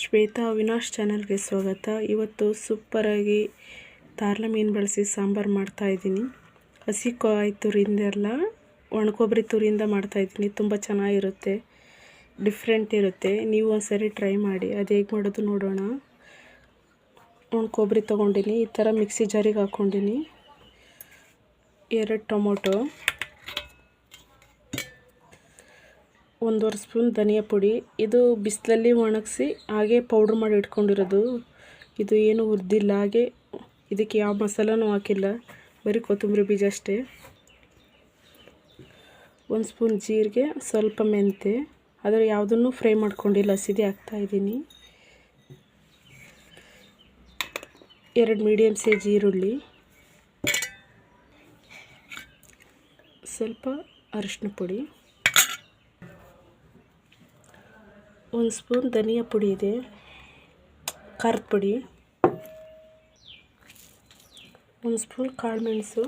ಶ್ವೇತಾ, ಅವಿನಾಶ್ ಚಾನಲ್ಗೆ ಸ್ವಾಗತ. ಇವತ್ತು ಸೂಪರಾಗಿ ತಾರ್ಲೆ ಮೀನು ಬಳಸಿ ಸಾಂಬಾರು ಮಾಡ್ತಾಯಿದ್ದೀನಿ ಹಸಿ ಕಾಯಿ ತುರಿಯಿಂದ ಎಲ್ಲ ಒಣಕೊಬ್ಬರಿ ತುರಿಯಿಂದ ಮಾಡ್ತಾಯಿದ್ದೀನಿ ತುಂಬ ಚೆನ್ನಾಗಿರುತ್ತೆ ಡಿಫ್ರೆಂಟ್ ಇರುತ್ತೆ. ನೀವು ಒಂದ್ಸರಿ ಟ್ರೈ ಮಾಡಿ. ಅದು ಹೇಗೆ ಮಾಡೋದು ನೋಡೋಣ. ಒಣಕೊಬ್ಬರಿ ತೊಗೊಂಡಿನಿ. ಈ ಥರ ಮಿಕ್ಸಿ ಜಾರಿಗೆ ಹಾಕ್ಕೊಂಡಿನಿ ಎರಡು ಟೊಮೊಟೊ. ಒಂದೂವರೆ ಸ್ಪೂನ್ ಧನಿಯಾ ಪುಡಿ. ಇದು ಬಿಸಿಲಲ್ಲಿ ಒಣಗಿಸಿ ಹಾಗೆ ಪೌಡ್ರ್ ಮಾಡಿ ಇಟ್ಕೊಂಡಿರೋದು. ಇದು ಏನು ಹುರಿದಿಲ್ಲ, ಹಾಗೆ ಇದಕ್ಕೆ ಯಾವ ಮಸಾಲನೂ ಹಾಕಿಲ್ಲ. ಬರೀ ಕೊತ್ತಂಬರಿ ಬೀಜ ಅಷ್ಟೇ. ಒಂದು ಸ್ಪೂನ್ ಜೀರಿಗೆ, ಸ್ವಲ್ಪ ಮೆಂತೆ. ಆದರೆ ಯಾವುದನ್ನು ಫ್ರೈ ಮಾಡ್ಕೊಂಡಿಲ್ಲ, ಹಸಿದೆ ಹಾಕ್ತಾಯಿದ್ದೀನಿ ಎರಡು ಮೀಡಿಯಮ್ ಸೈಜ್ ಈರುಳ್ಳಿ. ಸ್ವಲ್ಪ ಅರಿಶಿನ ಪುಡಿ. ಒಂದು ಸ್ಪೂನ್ ಧನಿಯಾ ಪುಡಿ ಇದೆ, ಖಾರದ ಪುಡಿ, ಒಂದು ಸ್ಪೂನ್ ಕಾಳುಮೆಣಸು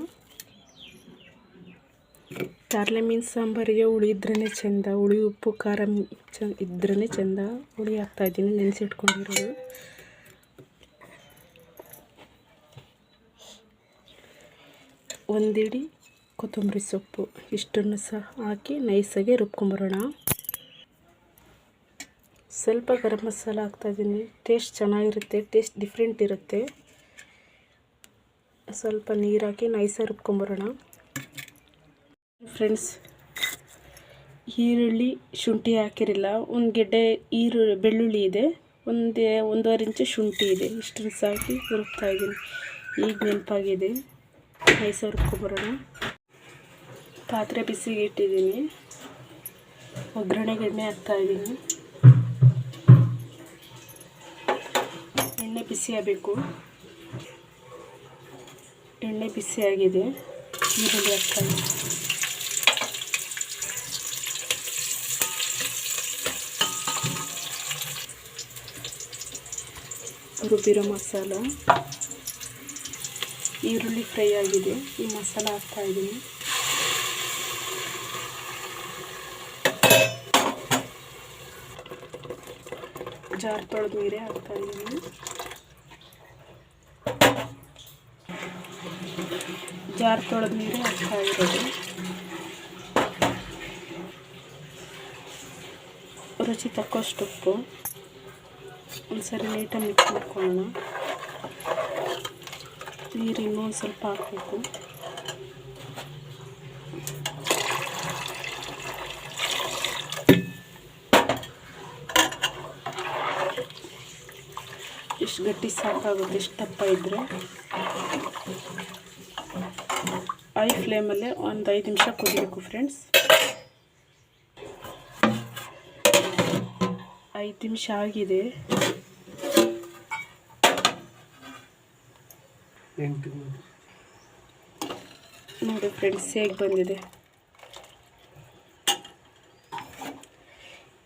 ತಾರ್ಲೆ ಮೀನು ಸಾಂಬಾರಿಗೆ ಹುಳಿ ಇದ್ರೇ ಚೆಂದ, ಹುಳಿ, ಉಪ್ಪು, ಖಾರ ಚ ಇದ್ರೇ ಚೆಂದ ಹುಳಿ ಹಾಕ್ತಾಯಿದ್ದೀನಿ ನೆನೆಸಿಟ್ಕೊಂಡಿರೋದು. ಒಂದಿಡಿ ಕೊತ್ತಂಬರಿ ಸೊಪ್ಪು, ಇಷ್ಟನ್ನು ಸಹ ಹಾಕಿ ನೈಸಾಗೆ ರುಬ್ಕೊಂಬರೋಣ. ಸ್ವಲ್ಪ ಗರಂ ಮಸಾಲ ಹಾಕ್ತಾಯಿದ್ದೀನಿ. ಟೇಸ್ಟ್ ಚೆನ್ನಾಗಿರುತ್ತೆ ಟೇಸ್ಟ್ ಡಿಫ್ರೆಂಟ್ ಇರುತ್ತೆ. ಸ್ವಲ್ಪ ನೀರು ಹಾಕಿ ನೈಸಾಗಿ ರುಬ್ಕೊಂಬರೋಣ. ಫ್ರೆಂಡ್ಸ್ ಈರುಳ್ಳಿ ಶುಂಠಿ ಹಾಕಿರಲಿಲ್ಲ ಒಂದು ಗೆಡ್ಡೆ ಈರು, ಬೆಳ್ಳುಳ್ಳಿ ಇದೆ, ಒಂದೇ, ಒಂದೂವರೆ ಇಂಚು ಶುಂಠಿ ಇದೆ. ಇಷ್ಟನ್ನು ಸಾಕಿ ರುಬ್ತಾಯಿದ್ದೀನಿ. ಈಗ ನೆನಪಾಗಿದೆ. ನೈಸಾಗಿ ರುಬ್ಕೊಂಬರೋಣ. ಪಾತ್ರೆ ಬಿಸಿಗೆ ಇಟ್ಟಿದ್ದೀನಿ. ಒಗ್ಗರಣೆಗೆ ಎಣ್ಣೆ ಹಾಕ್ತಾಯಿದ್ದೀನಿ. ಎಣ್ಣೆ ಬಿಸಿ ಆಗಬೇಕು ಎಣ್ಣೆ ಬಿಸಿಯಾಗಿದೆ. ಈರುಳ್ಳಿ ಹಾಕ್ತಾಯಿದೆ ರುಬ್ಬಿರೋ ಮಸಾಲ. ಈರುಳ್ಳಿ ಫ್ರೈ ಆಗಿದೆ. ಈ ಮಸಾಲ ಹಾಕ್ತಾ ಇದ್ದೀನಿ. ಜಾರ್ ತೊಳೆದು ನೀರೇ ಹಾಕ್ತಾಯಿದ್ದೀನಿ ಜಾರ್ ತೊಳೆದ ನೀರೇ ಹಾಕ್ತಾ ಇರೋದು. ರುಚಿ ತಕ್ಕಷ್ಟು ಉಪ್ಪು. ಒಂದ್ಸರಿ ನೀಟಾಗಿ ಮಿಕ್ಸ್ ಮಾಡ್ಕೊಳ್ಳೋಣ. ನೀರು ಇನ್ನೂ ಸ್ವಲ್ಪ ಹಾಕಬೇಕು. ಇಷ್ಟು ಗಟ್ಟಿ ಸಾಕಾಗುತ್ತೆ ಇಷ್ಟು ದಪ್ಪ ಇದ್ದರೆ ಐ ಫ್ಲೇಮಲ್ಲೇ ಒಂದು ಐದು ನಿಮಿಷ ಕುದಿಬೇಕು ಫ್ರೆಂಡ್ಸ್ ಐದು ನಿಮಿಷ ಆಗಿದೆ. ನೋಡಿ ಫ್ರೆಂಡ್ಸ್ ಹೇಗೆ ಬಂದಿದೆ.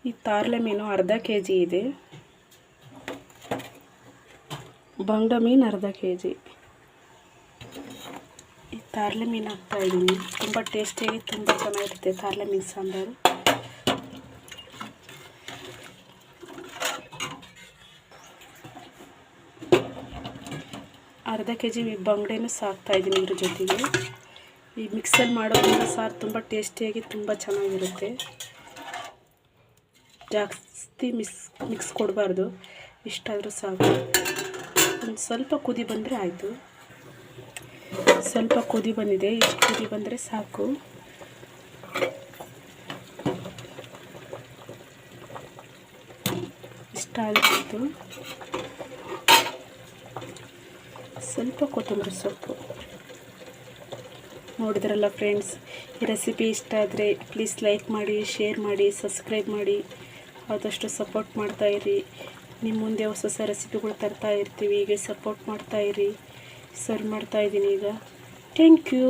ಈ ತಾರ್ಲೆ ಮೀನು ಅರ್ಧ ಕೆ ಜಿ ಇದೆ. ಬಂಗ ಮೀನು ಅರ್ಧ ಕೆ ಜಿ ತಾರ್ಲೆ ಮೀನು ಹಾಕ್ತಾಯಿದ್ದೀನಿ ತುಂಬ ಟೇಸ್ಟಿಯಾಗಿ ತುಂಬ ಚೆನ್ನಾಗಿರುತ್ತೆ ತಾರ್ಲೆ ಮೀನು ಸಾಂಬಾರು. ಅರ್ಧ ಕೆ ಜಿ ಬಂಗಡೆನೂ ಸಾಕ್ತಾಯಿದ್ದೀನಿ ಇದ್ರ ಜೊತೆಗೆ. ಈ ಮಿಕ್ಸಲ್ಲಿ ಮಾಡೋದ್ರಿಂದ ಸಾರು ತುಂಬ ಟೇಸ್ಟಿಯಾಗಿ ತುಂಬ ಚೆನ್ನಾಗಿರುತ್ತೆ. ಜಾಸ್ತಿ ಮಿಕ್ಸ್ ಮಿಕ್ಸ್ ಕೊಡಬಾರ್ದು. ಇಷ್ಟಾದರೂ ಸಾಕು. ಒಂದು ಸ್ವಲ್ಪ ಕುದಿ ಬಂದರೆ ಆಯಿತು. ಸ್ವಲ್ಪ ಕುದಿ ಬಂದಿದೆ, ಇಷ್ಟು ಕುದಿ ಬಂದರೆ ಸಾಕು. ಇಷ್ಟ ಆಗಿತ್ತು. ಸ್ವಲ್ಪ ಕೊತ್ತಂಬರಿ ಸೊಪ್ಪು. ನೋಡಿದ್ರಲ್ಲ ಫ್ರೆಂಡ್ಸ್, ಈ ರೆಸಿಪಿ ಇಷ್ಟ ಆದರೆ ಪ್ಲೀಸ್ ಲೈಕ್ ಮಾಡಿ ಶೇರ್ ಮಾಡಿ ಸಬ್ಸ್ಕ್ರೈಬ್ ಮಾಡಿ. ಆದಷ್ಟು ಸಪೋರ್ಟ್ ಮಾಡ್ತಾಯಿರಿ ನಿಮ್ಮ ಮುಂದೆ ಹೊಸ ಹೊಸ ರೆಸಿಪಿಗಳು ತರ್ತಾ ಇರ್ತೀವಿ, ಹೀಗೆ ಸಪೋರ್ಟ್ ಮಾಡ್ತಾಯಿರಿ ಸರ್ವ್ ಮಾಡ್ತಾಯಿದ್ದೀನಿ ಈಗ. Thank you